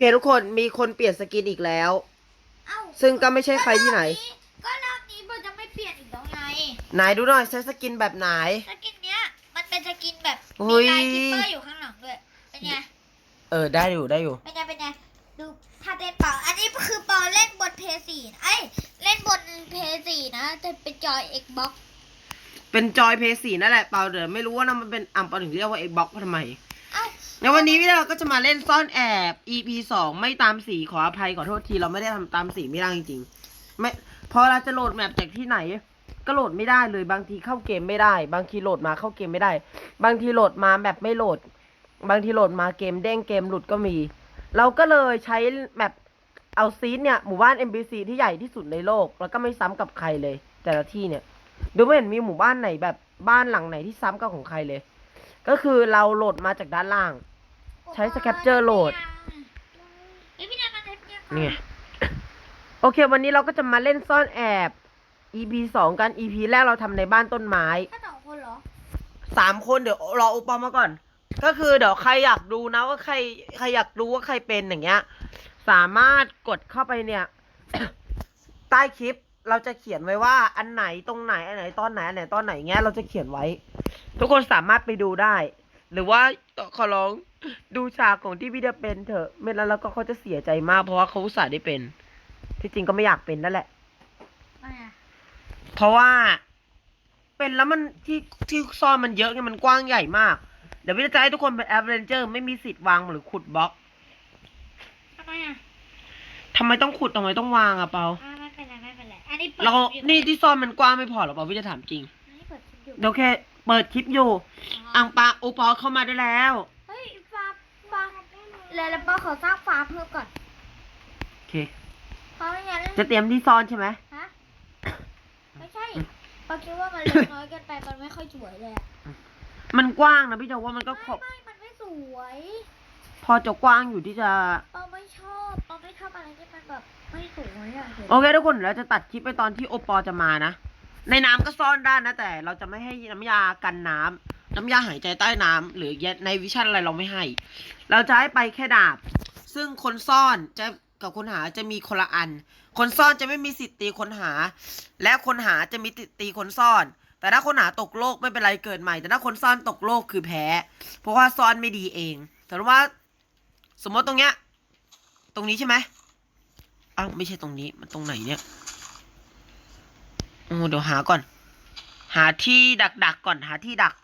เคทุกคนมีคนเปลี่ยนสกินอีกแล้ว เอ้าซึ่งก็ไม่ใช่ใครที่ไหน ก็รอบนี้มันจะไม่เปลี่ยนอีกแล้วไง ไหนดูหน่อยใช้สกินแบบไหน สกินเนี้ย มันเป็นสกินแบบเฮ้มียลายคิปเปอร์อยู่ข้างหลังด้วย เป็นไง เออได้อยู่ได้อยู่ เป็นไง เป็นไง ดูท่าเต้นเป่า อันนี้คือเป่าเล่นบนเพย์สี่ไอ้ยเล่นบนเพย์สี่นะแต่เป็นจอย Xbox เป็นจอยเพย์สี่นั่นแหละเปล่าเดี๋ยวไม่รู้ว่านะมันเป็นอ่ำเปาถึงเรียกว่า Xbox ทำไมเอ้า ในวันนี้พี่เราก็จะมาเล่นซ่อนแอบ EP สองไม่ตามสีขออภัยขอโทษทีเราไม่ได้ทำตามสีไม่ได้จริงๆไม่พอเราจะโหลดแมปจากที่ไหน ก็โหลดไม่ได้เลยบางทีเข้าเกมไม่ได้ บางทีโหลดมาเข้าเกมไม่ได้ บางทีโหลดมาแบบไม่โหลด บางทีโหลดมาเกมเด้งเกมหลุดก็มี เราก็เลยใช้แมปเอาซีดเนี่ยหมู่บ้าน NPC ที่ใหญ่ที่สุดในโลก แล้วก็ไม่ซ้ำกับใครเลย แต่ละที่เนี่ยดูไม่เห็นมีหมู่บ้านไหนแบบบ้านหลังไหนที่ซ้ำกับของใครเลย ก็คือเราโหลดมาจากด้านล่าง ใช้ Capture Load เฮ้ยพี่นายมาเล่นยังนี่ไง โอเค วันนี้เราก็จะมาเล่นซ่อนแอบ EP สองกัน EP แรกเราทำในบ้านต้นไม้ แค่สองคนเหรอสามคนเดี๋ยวรอโอปอลมาก่อน ก็คือเดี๋ยวใครอยากดูนะว่าใครใครอยากรู้ว่าใครเป็นอย่างเงี้ย สามารถกดเข้าไปเนี่ย ใต้คลิปเราจะเขียนไว้ว่าอันไหนตรงไหนอันไหนตอนไหนอันไหนตอนไหนเงี้ยเราจะเขียนไว้ ทุกคนสามารถไปดูได้ หรือว่าขอร้อง ดูฉากของที่พี่จะเป็นเถอะ ไม่แล้วแล้วก็เขาจะเสียใจมาก เพราะว่าเขาอุตส่าห์ได้เป็น ที่จริงก็ไม่อยากเป็นนั่นแหละไม่อะเพราะว่าเป็นแล้วมันที่ที่ซ่อนมันเยอะไงมันกว้างใหญ่มาก เดี๋ยวพี่จะให้ทุกคนเป็นแอดเวนเจอร์ไม่มีสิทธิ์วางหรือขุดบล็อกทำไมอะทำไมต้องขุดทำไมต้องวางอะเปาอ่าไม่เป็นไรไม่เป็นไรอันนี้เปิดเราคลิปอยู่นี่ที่ซ่อนมันกว้างไม่พอหรอเปาพี่จะถามจริงอันนี้เปิดคลิปอยู่เดี๋ยวแค่เปิดคลิปอยู่ อังปาโอปอเข้ามาได้แล้ว เฮ้ยฟาร์มฟาร์ม เลยแล้วป้าขอสร้างฟาร์มเพิ่มก่อน โอเค เพราะไม่งั้นจะเตรียมที่ซ่อนใช่ไหม ฮะ ไม่ใช่ป้าคิดว่ามันเล็กน้อยเกินไปมันไม่ค่อยสวยเลยอะมันกว้างนะพี่จะว่ามันก็ขไม่อบไม่มันไม่สวยพอจะกว้างอยู่ที่จะ ป้าไม่ชอบป้าไม่ชอบอะไรที่มันแบบไม่สวยอะเห็นโอเคทุกคนเดี๋ยวเราจะตัดคลิปไปตอนที่โอปอจะมานะ ในน้ำก็ซ่อนได้นะแต่เราจะไม่ให้น้ำยากันน้ำ น้ำยาหายใจใต้น้ำหรือในวิชั่นอะไรเราไม่ให้ เราจะให้ไปแค่ดาบ ซึ่งคนซ่อนจะกับคนหาจะมีคนละอัน คนซ่อนจะไม่มีสิทธิ์ตีคนหา และคนหาจะมีติตีคนซ่อน แต่ถ้าคนหาตกโลกไม่เป็นไรเกิดใหม่ แต่ถ้าคนซ่อนตกโลกคือแพ้ เพราะว่าซ่อนไม่ดีเอง แต่ว่า สมมติตรงเนี้ย ตรงนี้ใช่ไหมอ้าวไม่ใช่ตรงนี้มันตรงไหนเนี่ยโอ้เดี๋ยวหาก่อน หาที่ดักดักก่อนหาที่ดัก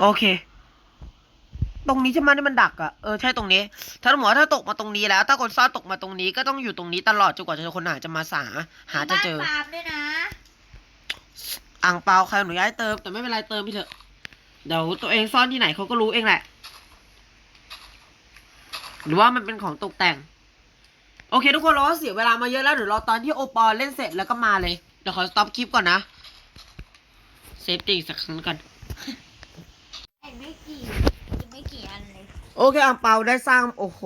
โอเค ตรงนี้ใช่ไหมที่มันดักอะ่ะเออใช่ตรงนี้ ถ้าหมอถ้าตกมาตรงนี้แล้ว ถ้าคนซ่อนตกมาตรงนี้ก็ต้องอยู่ตรงนี้ตลอดจนกว่าจะคนหาจะมาสาหาจะเจอมีบ้านฟาร์มด้วยนะอ่างเปาใครหนูย้ายเติมแต่ไม่เป็นไรเติมไปเถอะ เดี๋ยวตัวเองซ่อนที่ไหนเขาก็รู้เองแหละ หรือว่ามันเป็นของตกแต่ง โอเค ทุกคนเราก็เสียเวลามาเยอะแล้วเดี๋ยวรอตอนที่โอปอลเล่นเสร็จแล้วก็มาเลย เดี๋ยวขอสต็อปคลิปก่อนนะ เซฟตี้สักครั้งกัน ไอ้ไม่กี่ยังไม่กี่อันเลย โอเคอ่างเปาได้สร้างโอ้โห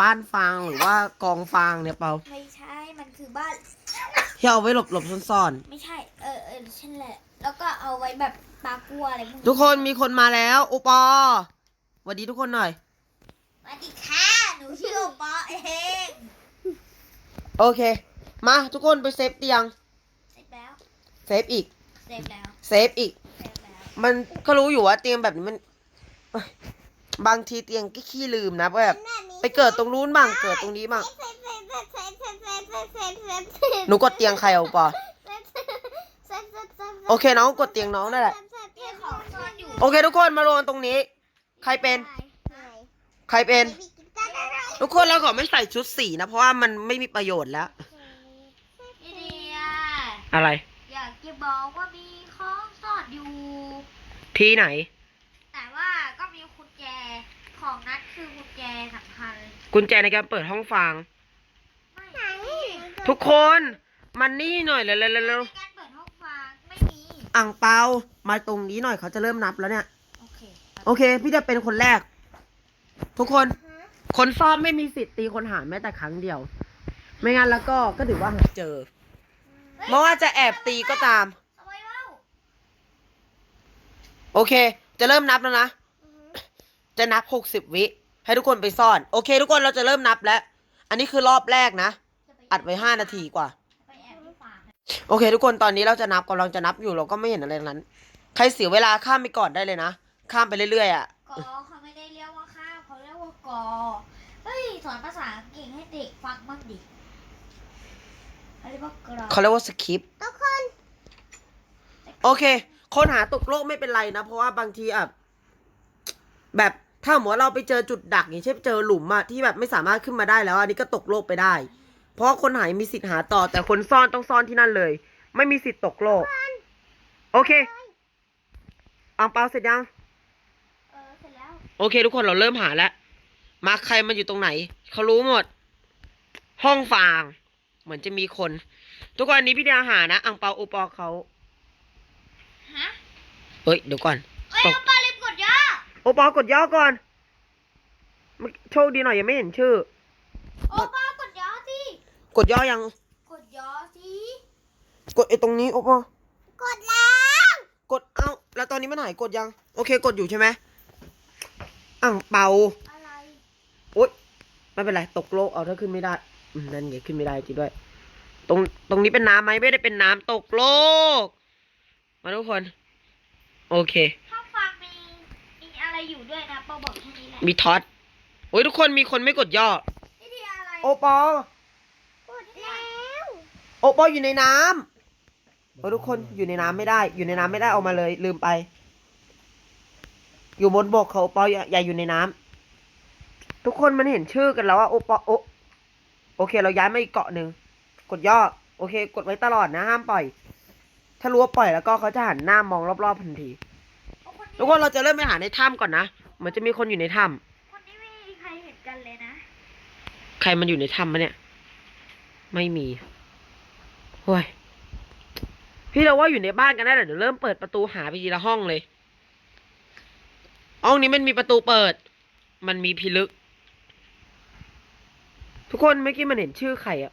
บ้านฟางหรือว่ากองฟางเนี่ยเปาไม่ใช่ มันคือบ้าน ที่เอาไว้หลบหลบซ่อนไม่ใช่ เออเออใช่แหละ แล้วก็เอาไว้แบบปลากัวอะไรพวกๆทุกคนมีคนมาแล้วโอปอสวัสดีทุกคนหน่อย สวัสดีค่ะ หนูชื่อโอปอเองโอเค มาทุกคนไปเซฟเตียง เสร็จแล้ว เซฟอีก เสร็จแล้ว เซฟอีกเสร็จแล้ว มันก็รู้อยู่ว่าเตียงแบบนี้มันเอ้ยบางทีเตียงก็ขี้ลืมนะแบบไปเกิดตรงนู้นบ้างเกิดตรงนี้บ้างหนูกดเตียงใครเอาปะโอเคน้องกดเตียงน้องนั่นแหละพี่ของซ่อนอยู่โอเค ทุกคนมารวมตรงนี้ ใครเป็น ใครเป็น ทุกคนเราขอไม่ใส่ชุดสีนะ เพราะว่ามันไม่มีประโยชน์แล้วพี่เดียอะไร อยากจะบอกว่ามีของซ่อนอยู่ ที่ไหน แต่ว่าก็มีกุญแจของนัดคือกุญแจสำคัญกุญแจในการเปิดห้องฟาง ไม่ทุกคนมันนี่หน่อยเร็วๆในเร็วการเปิดห้องฟางไม่มีๆอ่างเปามาตรงนี้หน่อยเขาจะเริ่มนับแล้วเนี่ย โอเคโอเค พี่จะเป็นคนแรก ทุกคน คนซ่อมไม่มีสิทธิ์ตีคนหาแม้แต่ครั้งเดียว ไม่งั้นแล้วก็ก็ถือว่าหาเจอไม่ว่าจะแอบตีก็ตามเอาไว้เล่า โอเค จะเริ่มนับแล้วนะ จะนับหกสิบวิ ให้ทุกคนไปซ่อน โอเค ทุกคนเราจะเริ่มนับแล้ว อันนี้คือรอบแรกนะจะปอัดไว้ห้านาทีกว่าไปแอบที่ฝาโอเค ทุกคนตอนนี้เราจะนับกำลังจะนับอยู่เราก็ไม่เห็นอะไรทั้งนั้น ใครเสียเวลาข้ามไปก่อนได้เลยนะ ข้ามไปเรื่อยๆอะ กอเขาไม่ได้เรียกว่าข้าวเขาเรียกว่ากอเฮ้ยสอนภาษาอังกฤษให้เด็กฟังบ้างดิเขาเรียกว่ากรอเขาเรียกว่าสคริปต์ทุกคน โอเค คนหาตกโลกไม่เป็นไรนะ เพราะว่าบางทีอะแบบถ้าสมมติว่าเราไปเจอจุดดักอย่างเช่นเจอหลุมอะที่แบบไม่สามารถขึ้นมาได้แล้วอันนี้ก็ตกโลกไปได้ เพราะว่าคนหายมีสิทธิ์หาต่อ แต่คนซ่อนต้องซ่อนที่นั่นเลย ไม่มีสิทธิ์ตกโลก โอเคอังเปาเสร็จยังเออเสร็จแล้ว โอเค ทุกคนเราเริ่มหาแล้วมาใครมันอยู่ตรงไหนเขารู้หมด ห้องฟาง เหมือนจะมีคน ทุกคนอันนี้พี่ดาหานะอังเปาโอปอเขา ฮะเฮ้ยเดี๋ยวก่อน เอ้ยตกน้องปลาลืมกดย่อโอปอกดย่อก่อนมันโชคดีหน่อยยังไม่เห็นชื่อ โอ้ป้ากดย่อสิกดย่อยัง กดย่อสิกดไอ้ตรงนี้โอปอกดแล้วกดเอ้าแล้วตอนนี้มันหายกดยัง โอเคกดอยู่ใช่ไหมอ่างเปาอะไรโอ๊ยไม่เป็นไรตกโลกเอาถ้าขึ้นไม่ได้อืมนั่นไงขึ้นไม่ได้จริงด้วย ตรงตรงนี้เป็นน้ำไหมไม่ได้เป็นน้ำตกโลก มาทุกคน โอเคถ้าฟังมีมีอะไรอยู่ด้วยนะปอบอกแค่นี้แหละมีท็อตโอ้ยทุกคนมีคนไม่กดย่อ นี่ดีอะไรโอปอกดแล้วโอปออยู่ในน้ำโอ้ยทุกคนอยู่ในน้ำไม่ได้ อยู่ในน้ำไม่ได้เอามาเลย ลืมไป อยู่บนบกเขาโอปออย่าอย่าอยู่ในน้ำทุกคนมันเห็นชื่อกันแล้วว่าโอปอโอโอเค เราย้ายมาอีกเกาะหนึ่งกดย่อ โอเค กดไว้ตลอดนะ ห้ามปล่อย ถ้ารู้ว่าปล่อยแล้วก็เขาจะหันหน้ามองรอบๆทันทีโอ้คนนี้ทุกคนเราจะเริ่มไปหาในถ้ำก่อนนะเหมือนจะมีคนอยู่ในถ้คนนี้ไม่มีใครเห็นกันเลยนะำใครมันอยู่ในถ้ำมะเนี่ย ไม่มีโอ้ยพี่เราว่าอยู่ในบ้านกันได้แหละเดี๋ยวเริ่มเปิดประตูหาไปทีละห้องเลย ห้องนี้มันมีประตูเปิด มันมีพิลึก ทุกคนเมื่อกี้มันเห็นชื่อใครอะ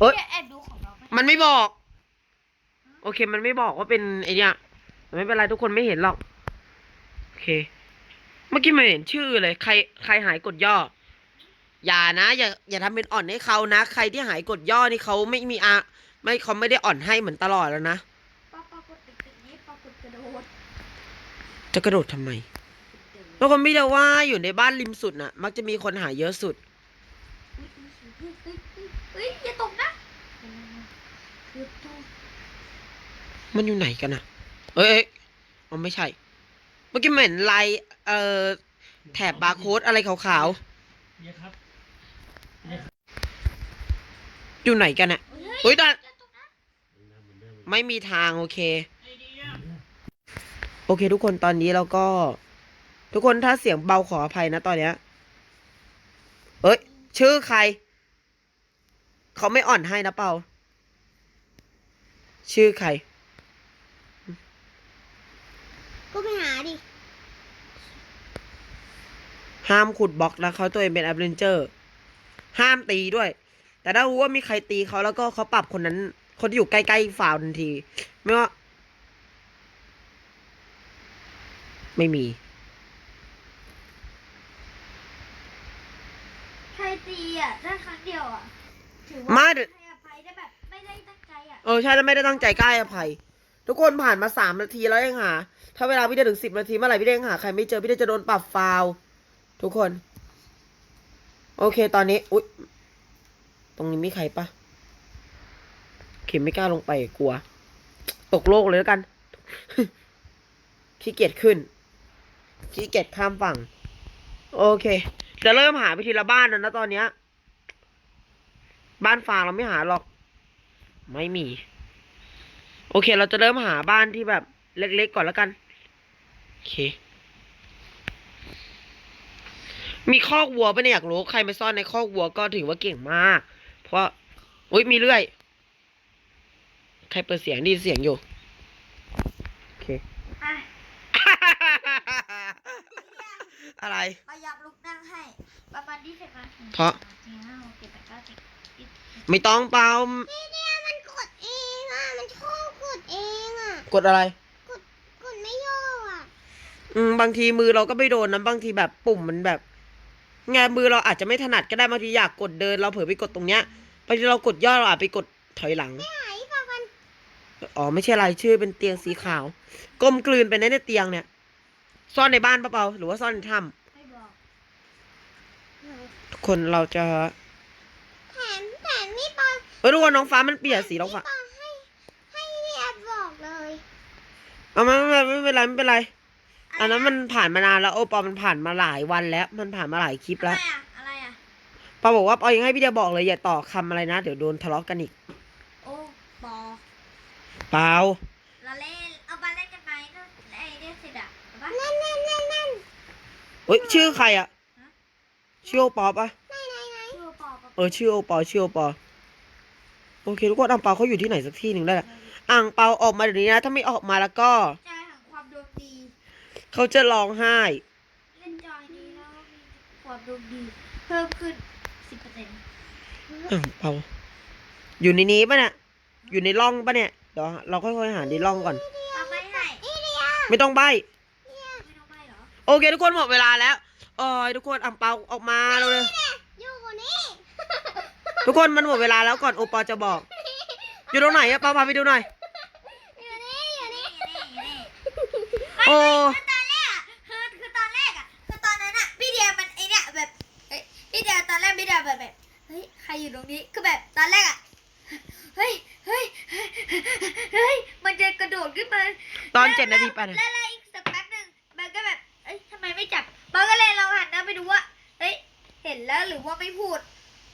เอ้ยพี่แอบดูของเราไห มันไม่บอก โอเค มันไม่บอกว่าเป็นไอเนี้ยไม่เป็นไรทุกคนไม่เห็นหรอก โอเค เมื่อกี้ไมันเห็นชื่อเลย ใครใครหายกดย่อ อย่านะ อย่าอย่าทำเป็นอ่อนให้เขานะ ใครที่หายกดย่อนี่เขาไม่มีอะไม่เขาไม่ได้อ่อนให้เหมือนตลอดแล้วนะปากดตึกตึกนี้ปากดกระโดดจะกระโดดทำไมแล้วคนไม่ได้ว่าอยู่ในบ้านริมสุดน่ะ มักจะมีคนหายเยอะสุดเฮ้ยอย่าตกนะเกือบตก มันอยู่ไหนกันนะเอ้ยเอ้ยอ๋อไม่ใช่ เมื่อกี้เหม็นลายเอ่อแถบบาร์โค้ดอะไรขาวเนี่ยครับๆอยู่ไหนกันอะเฮ้ยเฮ้ยดันอย่าตกนะไม่มีทางโอเค โอเค ทุกคนตอนนี้เราก็ ทุกคนถ้าเสียงเบาขออภัยนะตอนเนี้ยเอ้ย ชื่อใคร เขาไม่อ่อนให้นะเปา ชื่อใคร ก็ไปหาดิ ห้ามขุดบล็อกแล้วเขาตัวเองเป็นแอดเวนเจอร์ ห้ามตีด้วย แต่ถ้ารู้ว่ามีใครตีเขาแล้วก็เขาปรับคนนั้น คนที่อยู่ใกล้ๆฝ่าวทันที ไม่ว่า ไม่มี ใครตีอะได้ครั้งเดียวอะ ถือว่าไม่เดี๋ยวให้อภัยได้แบบ ไม่ได้ตั้งใจอะ เออใช่แล้วไม่ได้ตั้งใจใกล้อภัย ทุกคนผ่านมาสามนาทีแล้วยังหาถ้าเวลาพี่ได้ถึงสิบนาทีเมื่อไหร่พี่ได้ยังหาใครไม่เจอพี่ได้จะโดนปรับฟาวทุกคน โอเคตอนนี้ อุ๊ย ตรงนี้มีใครปะเข็มไม่กล้าลงไปกลัว ตกโลกเลยแล้วกัน ขี้เกียจขึ้น ขี้เกียจข้ามฝั่ง โอเค จะเริ่มหาไปทีละบ้านแล้วนะตอนเนี้ย บ้านฟางเราไม่หาหรอก ไม่มี โอเค เราจะเริ่มหาบ้านที่แบบ เล็กๆก่อนแล้วกัน โอเค มีคอกวัวปะเนี่ยอยากรู้ใครมาซ่อนในคอกวัวก็ถือว่าเก่งมาก เพราะอุ้ยมีเรื่อย ใครเปิดเสียงไดีเสียงอยู่ โอเค อะอะไรมายับลุกนั่งให้ ประมาณที่สิบนาทีเพราะ สี่ห้าหกเจ็ดแปดเก้าสิบไม่ต้องเปล่าเนี่ยมัน กดเองอะกดอะไร กดไม่ย่ออะอืมบางทีมือเราก็ไม่โดนนะบางทีแบบปุ่มมันแบบไงมือเราอาจจะไม่ถนัดก็ได้บางทีอยากกดเดิน เราเผลอไปกดตรงเนี้ยบางทีเรากดย่อเราอาจไปกดถอยหลังไหนปะมันอ๋อไม่ใช่อะไรชื่อเป็นเตียงสีขาว กลมกลืนไปในในเตียงเนี่ย ซ่อนในบ้านปะเปาหรือว่าซ่อนในถ้ไม่บอกำทุกคนเราจะแผนแผนไม่ปอนเออทุกคนน้องฟ้ามันเปลี่ยนสีน้องฟ้าปอนให้ ให้พี่แอบบอกเลย เอาไม่ไม่ไม่ไม่เป็นไรไม่เป็นไร อันนั้นมันผ่านมานานแล้วโอปอมันผ่านมาหลายวันแล้ว มันผ่านมาหลายคลิปอะไรแล้วอะอะไรอะ ปอบอกว่าปอยังให้พี่เดียบอกเลยอย่าต่อคำอะไรนะ เดี๋ยวโดนทะเลาะกันอีก โอ้ปอเปล่าเราเล่นเอามาเล่นกันไหมก็ไอ้เรียกสิอะเอาปะนั่นนั่นนั่นนั่นเฮ้ยชื่อใครอะฮะ ชื่อโอปอปะไหนไหนไหนชื่อปอปะเออชื่อโอปอชื่อโอปอโอเคทุกคนอังเปาเขาอยู่ที่ไหนสักที่หนึ่งได้แหละ อ่างเปาออกมาเดี๋ยวนี้นะ ถ้าไม่ออกมาแล้วก็ ใจแห่งความดวงดี เขาจะร้องไห้ เล่นจอยนี้แล้วมีความดวงดี เพิ่มขึ้นสิบเปอร์เซ็นต์อ่างเปา อยู่ในนี้ปะเนี่ย อยู่ในร่องปะเนี่ย เดี๋ยวเราค่อยๆหาในร่องก่อน เอาไม่ให้อีเดียไม่ต้องใบ ไม่ต้องไปเหรอโอเค ทุกคนหมดเวลาแล้วเออทุกคนอ่างเปาออกมาเร็วเลย อยู่คนนี้ทุกคนมันหมดเวลาแล้วก่อนโอปอจะบอก อยู่ตรงไหนอะปาพาไปดูหน่อยอยู่นี่อยู่นี่อยู่นี่ โอ้คือตอนแรกอะคือคือตอนแรกอะคือตอนนั้นอะพี่เดียมันไอเนี่ยแบบเอ้ยพี่เดียตอนแรกพี่เดียแบบแบบเฮ้ยใครอยู่ตรงนี้คือแบบตอนแรกอะเฮ้ยเฮ้ยเฮ้ยมันจะกระโดดขึ้นมาตอนเจ็ดนาทีไปเนี่ยแล้วแล้วอีกสักแป๊บหนึ่งมันก็แบบเอ้ยทำไมไม่จับมันก็เลยเราหันหน้าไปดูว่าเฮ้ยเห็นแล้วหรือว่าไม่พูด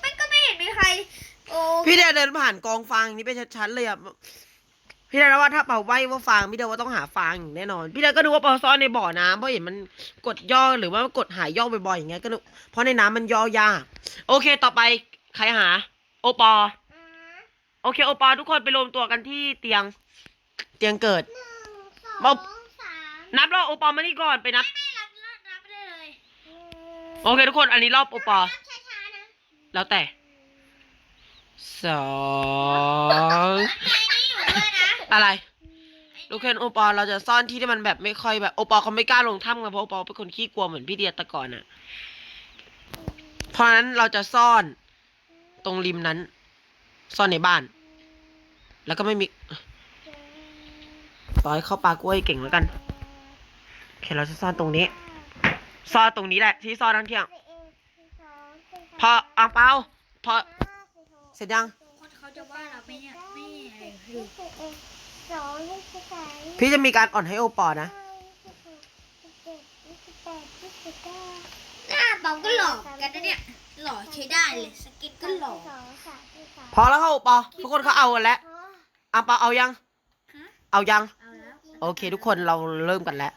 มันก็ไม่เห็นมีใคร โอ้ พี่เดาเดินผ่านกองฟางอย่างนี้ไปชัดๆเลยอะ พี่เดาว่าถ้าเป่าไว้ว่าฟางพี่เดาว่าต้องหาฟางอย่างแน่นอน พี่เดาก็นึกว่าเป่าซ่อนในบ่อน้ำเพราะเห็นมันกดย่อหรือว่ากดหายย่อบ่อยๆอย่างเงี้ยก็นึกเพราะในน้ำมันย่อยาก โอเคต่อไปใครหา โอปอ โอเค โอปอทุกคนไปรวมตัวกันที่เตียง เตียงเกิด หนึ่งสเบาองสามนับรอบโอปอมานี่ก่อนไปนับ ไม่รับรับรับได้เลยโอเคทุกคนอันนี้รอบโอปอนับช้าๆนะแล้วแต่สอง อะไรลูกเคนโอปอเราจะซ่อนที่ที่มันแบบไม่ค่อยแบบโอปอเขาไม่กล้าลงถ้ำกันเพราะโอปอเป็นคนขี้กลัวเหมือนพี่เดียแตะก่อนอะเพราะฉะนั้นเราจะซ่อนตรงริมนั้น ซ่อนในบ้าน แล้วก็ไม่มีต่อให้เข้าปลากล้วยเก่งแล้วกันโอเคเราจะซ่อนตรงนี้ ซ่อนตรงนี้แหละ ที่ซ่อนทั้งเที่ยง พออังเปาพอเสร็จยังคนเขาจะว่าเราไม่เนี่ยไม่อะไร สองยี่สิบสามพี่จะมีการอ่อนให้โอปอนะยี่สิบหกยี่สิบเจ็ดยี่สิบแปดยี่สิบเก้าหน้าเปาก็หล่อกันนะเนี่ย หล่อใช้ได้เลยสกินก็หล่อสองสามสี่สามพอแล้วค่ะโอปอ ทุกคนเขาเอากันแล้วโอ้อังเปาเอายัง ฮะเอายัง เอาแล้วโอเค ทุกคนเราเริ่มกันแล้ว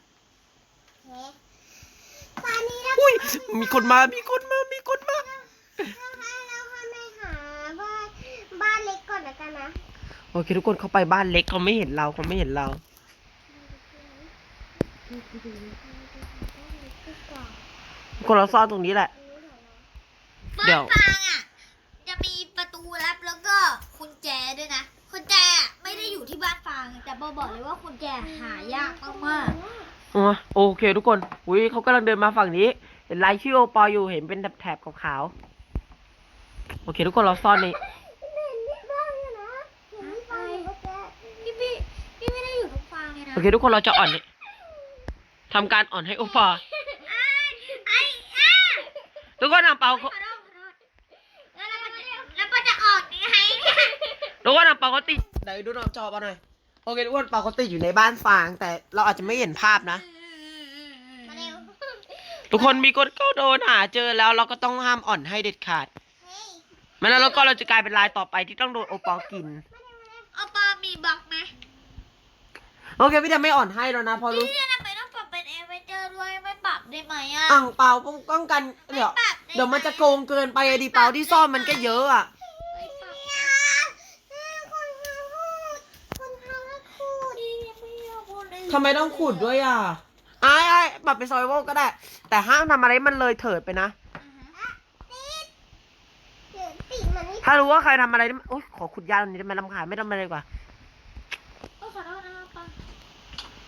เฮ้ตอนนี้เราอุ้ยมีคนมา มีคนมา มีคนมา เราให้เราให้ไม่หาบ้านบ้านเล็กก่อนแล้วกันนะ โอเคทุกคนเขาไปบ้านเล็กเขาไม่เห็นเราเขาไม่เห็นเราทุกคนเราซ่อนตรงนี้แหละเดี๋บ้ายวนฟางอะ จะมีประตูลับแล้วก็กุญแจด้วยนะกุญแจอะไม่ได้อยู่ที่บ้านฟางแต่บอกบอกเลยว่ากุญแจหายากมากอ๋อโอเคทุกคนอุ้ยเขากำลังเดินมาฝั่งนี้ เห็นลายชื่อโอปออยู่เห็นเป็นแถบๆขาวๆโอเค ทุกคนเราซ่อนในเห็นนี่บ้างอยู่นะเห็นนี่บ้างอยู่เมื่อกี้ ๆพี่พี่พี่ไม่ได้อยู่ตรงฟางเลยนะ โอเคทุกคนเราจะอ่อนทำการอ่อนให้โอปอไอ้อ้าทุกคนอ่างเปาขอโทษขอโทษแล้วเราจะแล้วก็จะออกยังไงเนี่ยทุกคนอ่างเปาเขาติดไหนดูหน้าจอปาหน่อยโอเคทุกคนเปาเขาติดอยู่ในบ้านฟาง แต่เราอาจจะไม่เห็นภาพนะมาเร็วทุกคนมีคนเข้าโดนหาเจอแล้วเราก็ต้องห้ามอ่อนให้เด็ดขาดเฮ้ยไม่งั้นแล้วก็เราจะกลายเป็นลายต่อไปที่ต้องโดนโอปอกินเอาปลามีบล็อกไหม โอเคพี่จะไม่อ่อนให้แล้วนะเพอรู้พี่ทำไมต้องปรับเป็นเอเวนเจอร์ด้วยไม่ปรับได้ไหมอะอ่างเปาป้องกันเดี๋ยวไม่ปรับไไหเดี๋ยวมันจะโกงเกินไปอะดิเปาที่ซ่อนมันก็เยอะอะ ไม่ปรับคนทำพูดคนทำแล้วพูดดีไม่เอาคนอื่นทำไมต้องขุดด้วยอะไอ้ไอ้ปรับเป็นซอยโวก็ได้ แต่ห้ามทำอะไรมันเลยเถิดไปนะอ่าฮะเดี๋ยวติดมันนี่ถ้ารู้ว่าใครทำอะไรนี่โอ๊ยขอขุดยาตรงนี้ได้ไหมลำคาญไม่ทำอะไรดีกว่า โอ้ขอโทษนะปลา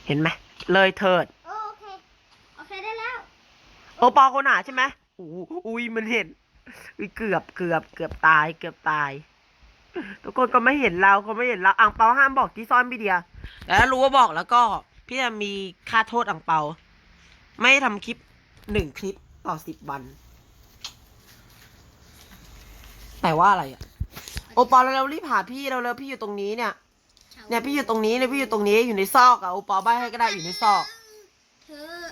เห็นไหมเลยเถิด โอเค โอปอคนหาใช่ไหมอู้อุ้ยมันเห็นอุ้ยเกือบเกือบเกือบตาย เกือบตาย ทุกคนก็ไม่เห็นเราเขาไม่เห็นเราอังเปาห้ามบอกที่ซ่อนพี่เดียแล้วรู้ว่าบอกแล้วก็ พี่จะมีค่าโทษอังเปา ไม่ทำคลิปหนึ่งคลิปต่อสิบวัน แต่ว่าอะไรอะโอปอเราเร็วๆรีบหาพี่เราเร็วๆพี่อยู่ตรงนี้เนี่ย เนี่ยพี่อยู่ตรงนี้เนี่ยพี่อยู่ตรงนี้อยู่ในซอกอะโอปอใบให้ก็ได้อยู่ในซอกเธอ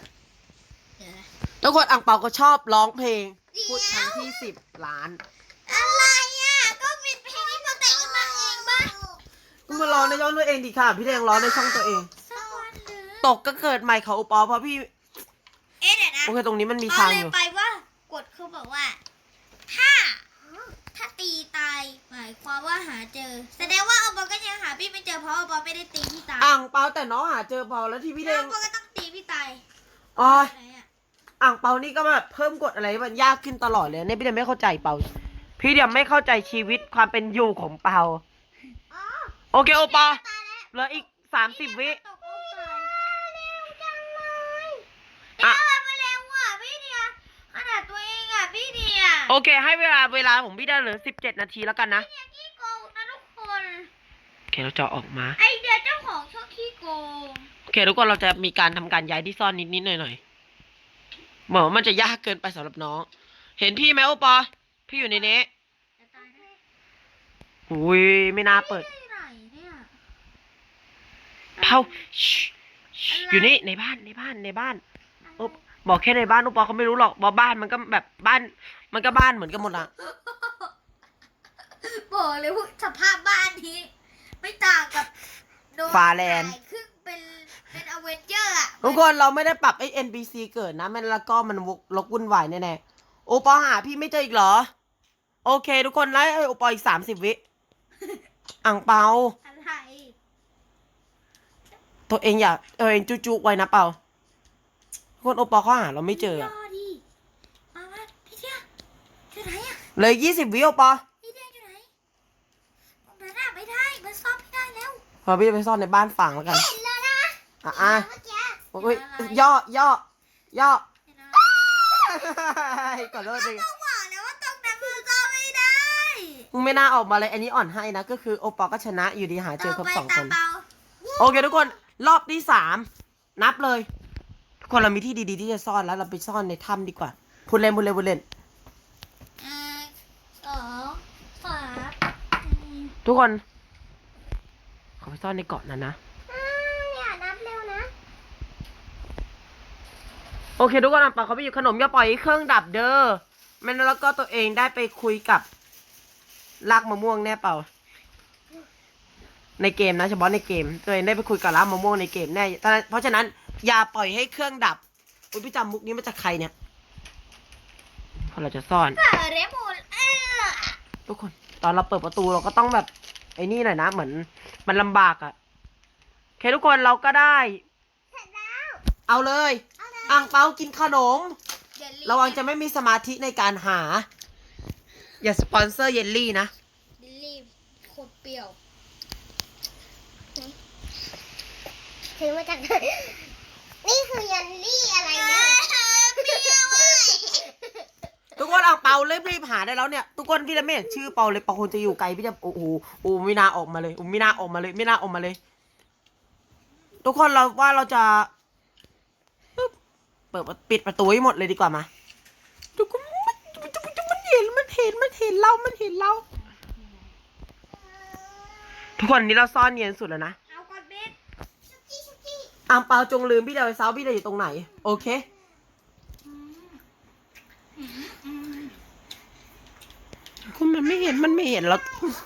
เดี๋ยวนะทุกคนอังเปาก็ชอบร้องเพลง พูดครั้งที่สิบล้าน อะไรอะ ก็เป็นเพลงที่เราแต่งขึ้นมาเองบ้าก็มาร้องในช่องตัวเองดีค่ะ พี่แดงร้องในช่องตัวเอง สักวันหนึ่งตกก็เกิดใหม่เขาโอปอเพราะพี่ เอ๊ะเดี๋ยวนะโอเคตรงนี้มันมีเขาทางเลอยยู่ไปว่ากฎเขาบอกว่าถ้าถ้า ตีตาย หมายความว่าหาเจอ แสดงว่าอบอก็ยังหาพี่ไม่เจอเพราะอบอไม่ได้ตีพี่ตายอ่างเปาแต่น้องหาเจอพอแล้วที่พี่แดแล้วงอบอก็ต้องตีพี่ตายอ๋อไหนอะอ่างเปานี่ก็แบบเพิ่มกฎอะไรมันยากขึ้นตลอดเลยเนี่ยพี่เดียไม่เข้าใจเปา พี่เดียไม่เข้าใจชีวิตความเป็นอยู่ของเปา อ๋อโอเคโอปอตายแล้วเหลืออีกสามสิบวิ ตกลงตายเร็วจังเลย อะเอ๊ะทำไมมาเร็วอะพี่เดียขนาดตัวเองอะพี่เดีย โอเค ให้เวลาเวลาผมพี่ได้เหลือสิบเจ็ดนาทีแล้วกันนะพี่เดียขี้โกงนะทุกคน โอเคเราจะออกมา ไอเดียเจ้าของชอบขี้โกง โอเคทุกคนเราจะมีการทำการย้ายที่ซ่อนนิดนิดๆหน่อยหน่อยๆเหมือนว่ามันจะยากเกินไปสำหรับน้อง เห็นพี่ไหมโอปอ พี่อยู่ในนี้ จะตายได้อุ้ยไม่น่าเปิด ที่ไหนเนี่ย เผาชิชิอยู่นี่ในบ้านในบ้านในบ้านโอป บอกแค่ในบ้านโอปอเขาไม่รู้หรอกว่าบ้านมันก็แบบบ้าน มันก็บ้านเหมือนกันหมดละบอกเลยว่าสภาพบ้านนี้ ไม่ต่างกับโดนฟาแลนด์ขายครึ่งเป็นเป็นอเวนเจอร์อะทุกคนเราไม่ได้ปรับไอ้ NPC เกิดนะมันแล้วก็มันวกลกวุ่นวายแน่ๆโอปอหาพี่ไม่เจออีกเหรอ โอเค ทุกคนไล่ไอ้โอปออีกสามสิบวิอ่างเปาอะไรตัวเองอย่าตัวเองจุกๆไว้นะเปาทุก คนโอปอเขาหาเราไม่เจอรอะอดิมาว่าพี่เดียอยู่ไหนอะเลยยี่สิบวิโอปอพี่เดียอยู่ไหนตรงนั้นอะไม่ได้ มันซ่อมไม่ได้แล้วพอพี่จะไปซ่อนในบ้านฝังแล้วกัน เห็นแล้วนะอะอะเมื่อกี้โอ้ยย่อย่อย่อเห็นไหมก่อนโทษดิต้องบอกแล้วว่าตรงนั้นมันซ่อมไม่ได้มึงไม่น่าออกมาเลยอันนี้อ่อนให้นะ ก็คือโอปอก็ชนะอยู่ดีหาเจอครบสองต่คไปนตาเปาโอเคทุกคน รอบที่สามนับเลย ทุกคนเรามีที่ดีๆที่จะซ่อนแล้วเราไปซ่อนในถ้ำดีกว่าพูดเล่นพูดเล่นพูดเล่นหนึ่งสองสามสี่ทุกคนเขาไปซ่อนในเกาะนั้นนะ อ้าวอย่านับเร็วนะ โอเค ทุกคนอะปะเขาไปอยู่ขนมอย่าปล่อยให้เครื่องดับเด้อแม่นแล้วก็ตัวเองได้ไปคุยกับลากมะม่วงแน่เปล่า ในเกมนะเฉพาะในเกม ตัวเองได้ไปคุยกับลากมะม่วงในเกมแน่เพราะฉะนั้น อย่าปล่อยให้เครื่องดับ อุ้ยพี่จำมุกนี้มาจากใครเนี่ยพอเราจะซ่อน เปิดเรมโมนเออทุกคน ตอนเราเปิดประตูเราก็ต้องแบบ ไอ้นี่หน่อยนะ เหมือน มันลำบากอะ่ะโอเคทุกคนเราก็ได้ เสร็จแล้วเอาเลยเอาเลยอ่างเปากินขนมเยลลี่ระวังจะไม่มีสมาธิในการหา อย่าสปอนเซอร์เยลลี่นะเยลลี่โคตรเปรี้ยวถือมาจากไหน นี่คือยันลี่อะไรเนี่ยเปรี้ยวเลยทุกคนอ่างเปารีบรีบหาได้แล้วเนี่ยทุกคนพี่จะไม่เห็นชื่อเปาเลยเปาคงจะอยู่ไกลพี่จะโอ้โหโอ้ไม่น่าออกมาเลยโอ้ไม่น่าออกมาเลย ไม่น่าออกมาเลย ทุกคนเราว่าเราจะเปิดปิดประตูให้หมดเลยดีกว่ามาทุกคนมันมันเห็นมันเห็นมันเห็นเรา มันเห็นเรา ทุกคนนี้เราซ่อนเนียนสุดแล้วนะ เอาก่อนเบส ชุกกี้ชุกกี้ อ่างเปาจงลืมพี่เดาไปเซาพี่เดาอยู่ตรงไหน โอเค คุณมันไม่เห็นมันไม่เห็นแล้ว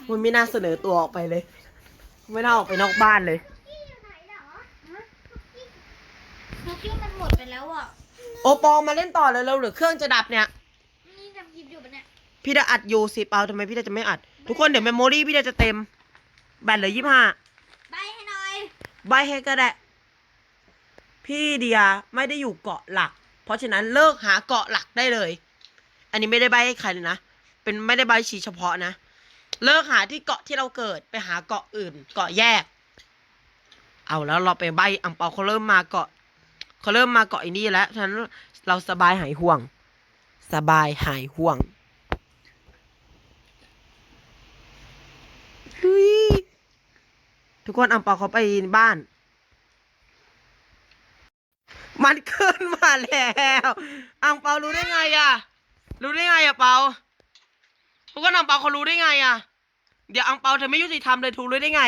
มันไม่น่าเสนอตัวออกไปเลย ไม่น่าออกไปนอกบ้านเลย กี้อยู่ไหนเหรอฮะชุกกี้คุกกี้มันหมดไปแล้วอะ โอปอมาเล่นต่อเลยเราเหรือเครื่องจะดับเนี่ย นี่ทำคลิปอยู่ปะเนี่ย พี่ดาอัดอยู่สิเปาทำไมพี่ดาจะไม่อัด ทุกคนเดี๋ยวเมมโมรี่พี่ดาจะเต็ม แบตเหลือยี่ห้า ใบให้หน่อย ใบให้ก็ได้ พี่เดียไม่ได้อยู่เกาะหลัก เพราะฉะนั้นเลิกหาเกาะหลักได้เลย อันนี้ไม่ได้ใบให้ใครเลยนะ เป็นไม่ได้ใบชี้เฉพาะนะ เลิกหาที่เกาะที่เราเกิดไปหาเกาะอื่น เกาะแยก เอาแล้วเราไปใบอังเปาเขาเริ่มมาเกาะเขาเริ่มมาเกาะไอ้นี่แล้วฉะนั้นเราสบายหายห่วง สบายหายห่วงทุกคนอังเปาเขาไปบ้าน มันขึ้นมาแล้วอังเปารู้ได้ไงอะรู้ได้ไงอะเปาทุกคนอังเปาเขารู้ได้ไงอะเดี๋ยวอังเปาเธอไม่ยุติธรรมเลยถูกรู้ได้ไง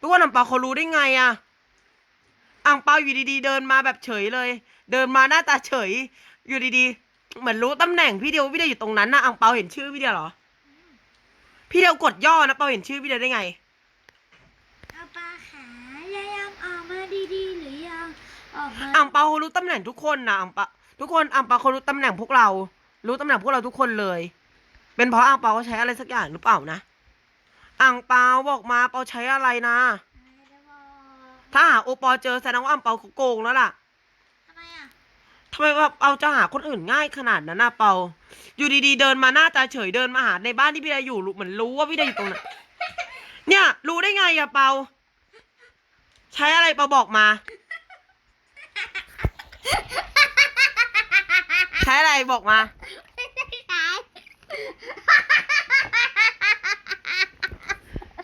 ทุกคนอังเปาเขารู้ได้ไงอะอังเปาอยู่ดีๆ เดินมาแบบเฉยเลย เดินมาหน้าตาเฉย อยู่ดีๆ เหมือนรู้ตำแหน่งพี่เดียวพี่เดียวอยู่ตรงนั้นนะอังเปาเห็นชื่อพี่เดียวเหรอ พี่เดียวกดย่อนะเปาเห็นชื่อพี่เดียวได้ไง เอาปลาขายายามออกมาดีๆ หรือยัง ออกมาอังเปาเขารู้ตำแหน่งทุกคนนะอังเปาทุกคนอังเปาเขารู้ตำแหน่งพวกเรา รู้ตำแหน่งพวกเราทุกคนเลย เป็นเพราะอังเปาเขาใช้อะไรสักอย่างหรือเปล่านะอังเปาบอกมาเปาใช้อะไรนะ ไม่ได้บอกถ้าหาโอปอเจอแสดงว่าอังเปาเขาโกงแล้วล่ะทำไมอะทำไมว่าเอาจะหาคนอื่นง่ายขนาดนั้นนะเปา อยู่ดีๆเดินมาหน้าตาเฉยเดินมาหาในบ้านที่พี่ดาอยู่รู้เหมือนรู้ว่าพี่ดาอยู่ตรงนั้นเนี่ย รู้ได้ไงอะเปา ใช้อะไรเปาบอกมา ใช้อะไรบอกมา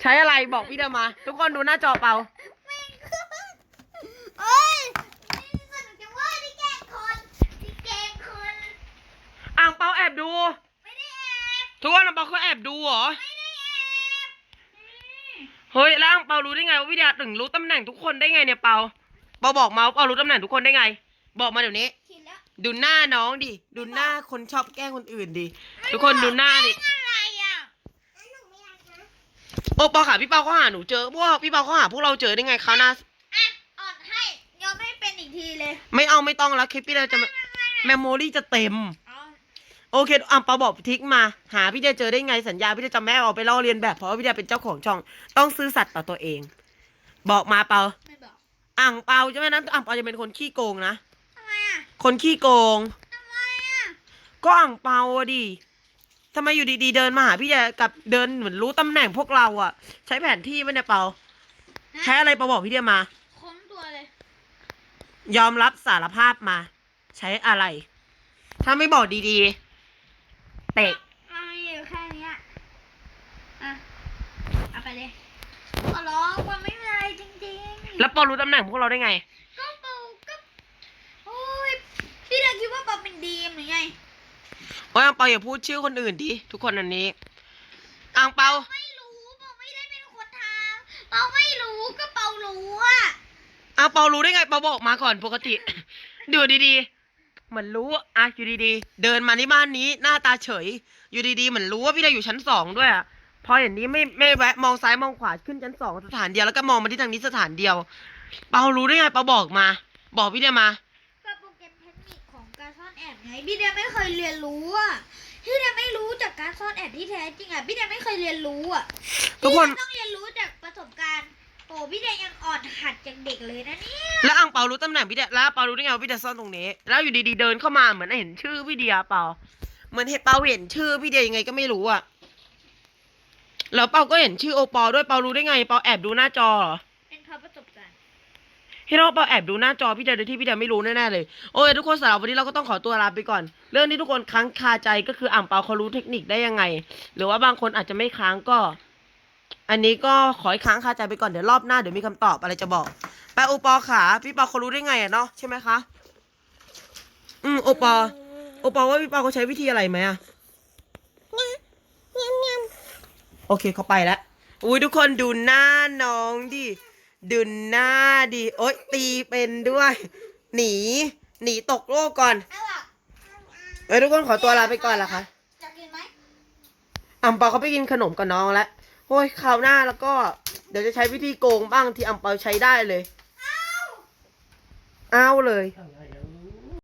ใช้อะไรบอกพี่เดามา ทุกคนดูหน้าจอเปาโอ้ยนี่สนุกจังเว่าที่แกล้งคนที่แกล้งคนอ่างเปาแอบดูไม่ได้แอบทุกคนอ่างเปาเขาแอบดูเหรอไม่ได้แอบเฮ้ยแล้วอ่างเปารู้ได้ไงว่าพี่ดาถึงรู้ตำแหน่งทุกคนได้ไงเนี่ยเปาเปาบอกมาว่าเปารู้ตำแหน่งทุกคนได้ไง บอกมาเดี๋ยวนี้คิดแล้วดูหน้าน้องดิ ดูหน้าคนชอบแกล้งคนอื่นดิ ทุกคนดูหน้าดิ อะไรอะโอปอค่ะพี่เปาเขาหาหนูเจอพวกพี่เปาเขาหาพวกเราเจอได้ไงคะนะอะอ่อนให้ยอมให้เป็นอีกทีเลยไม่เอาไม่ต้องแล้วคลิปพี่เดาจะแมมโมรี่จะเต็มเอาโอเคอะเปาบอกทิกมา หาพี่เดาเจอได้ไงสัญญาพี่เดาจะไม่เอาไปล่อเรียนแบบเพราะว่าพี่เดาเป็นเจ้าของช่อง ต้องซื่อสัตย์ต่อตัวเอง บอกมาเปาไม่บอก อ่างเปาใช่ไหมนั้นอ่างเปาจะเป็นคนขี้โกงนะทำไมอะ คนขี้โกงทำไมอะก็อ่างเปาอะดิทำไมอยู่ดีๆเดินมาหาพี่เดากับเดินเหมือนรู้ตำแหน่งพวกเราอะใช้แผนที่ไหมเนี่ยเปาใช้อะไรเปาบอกพี่เดามา ค้นตัวเลย ยอมรับสารภาพมา ใช้อะไร ถ้าไม่บอกดีๆ เตะมันมีอยู่แค่เนี้ยอะเอาไปเลยขอร้องมันไม่มีอะไรจริงๆ แล้วปอรู้ตำแหน่งพวกเราได้ไง ก็เปาก็โอ้ย พี่เด็กคิดว่าเปาเป็นดีมหรือไง โอ้ ยอังเปาอย่าพูดชื่อคนอื่นดิทุกคนอันนี้อังเปาไม่รู้เปาไม่ได้เป็นคนทำเปาไม่รู้ก็เปารู้อะอังเปารู้ได้ไงเปาบอกมาก่อนปกติ ดูดีๆเหมือนรู้อะอยู่ดีๆ เดินมาที่บ้านนี้หน้าตาเฉย อยู่ดีๆเหมือนรู้ว่าพี่ได้อยู่ชั้นสองด้วยอะพออย่างนี้ไม่ไม่แวะมองซ้ายมองขวาขึ้นชั้นสองสถานเดียวแล้วก็มองมาที่ทางนี้สถานเดียว เปารู้ได้ไงเปาบอกมา บอกพี่ได้มา แอบไงพี่เดียไม่เคยเรียนรู้อะพี่เดียไม่รู้จากการซ่อนแอบที่แท้จริงอะพี่เดียไม่เคยเรียนรู้อะทุกคน พี่เดียต้องเรียนรู้จากประสบการณ์โอ้พี่เดียยังอ่อนหัดจากเด็กเลยนะเนี่ยแล้วอังเปารู้ตำแหน่งพี่เดียแล้วเปารู้ได้ไงว่าพี่เดียซ่อนตรงนี้ แล้วอยู่ดีๆเดินเข้ามาเหมือนเห็นชื่อพี่เดียเปาเหมือนเห็นเปาเห็นชื่อพี่เดียยังไงก็ไม่รู้อะแล้วเปาก็เห็นชื่อโอปอด้วยเปารู้ได้ไง เปาแอบดูหน้าจอเหรอ พี่น้องเปาแอบดูหน้าจอพี่เดียโดยที่พี่เดียไม่รู้แน่ๆเลย โอ้ยทุกคนสำหรับวันนี้เราก็ต้องขอตัวลาไปก่อน เรื่องที่ทุกคนค้างคาใจก็คืออ่างเปาเขารู้เทคนิคได้ยังไง หรือว่าบางคนอาจจะไม่ค้างก็ อันนี้ก็ขอให้ค้างคาใจไปก่อนเดี๋ยวรอบหน้าเดี๋ยวมีคำตอบอะไรจะบอกไปโอปอขาพี่เปาเขารู้ได้ไงอะเนาะใช่ไหมคะ อืมโอปอโอปอว่าพี่เปาเขาใช้วิธีอะไรไหมอะโอเคเขาไปแล้วอุ้ยทุกคนดูหน้าน้องดิ ดูหน้าดิโอ๊ยตีเป็นด้วย หนี หนีตกโลกก่อนเอาล่ะเอ้ยทุกคนขอตัวลาไปก่อนละคะอยากกินไหมอัมเปาเขาไปกินขนมกับน้องแล้วโอ้ยคราวหน้าแล้วก็เดี๋ยวจะใช้วิธีโกงบ้างที่อัมเปาใช้ได้เลยเอาอ้าวเลยอะไรอะ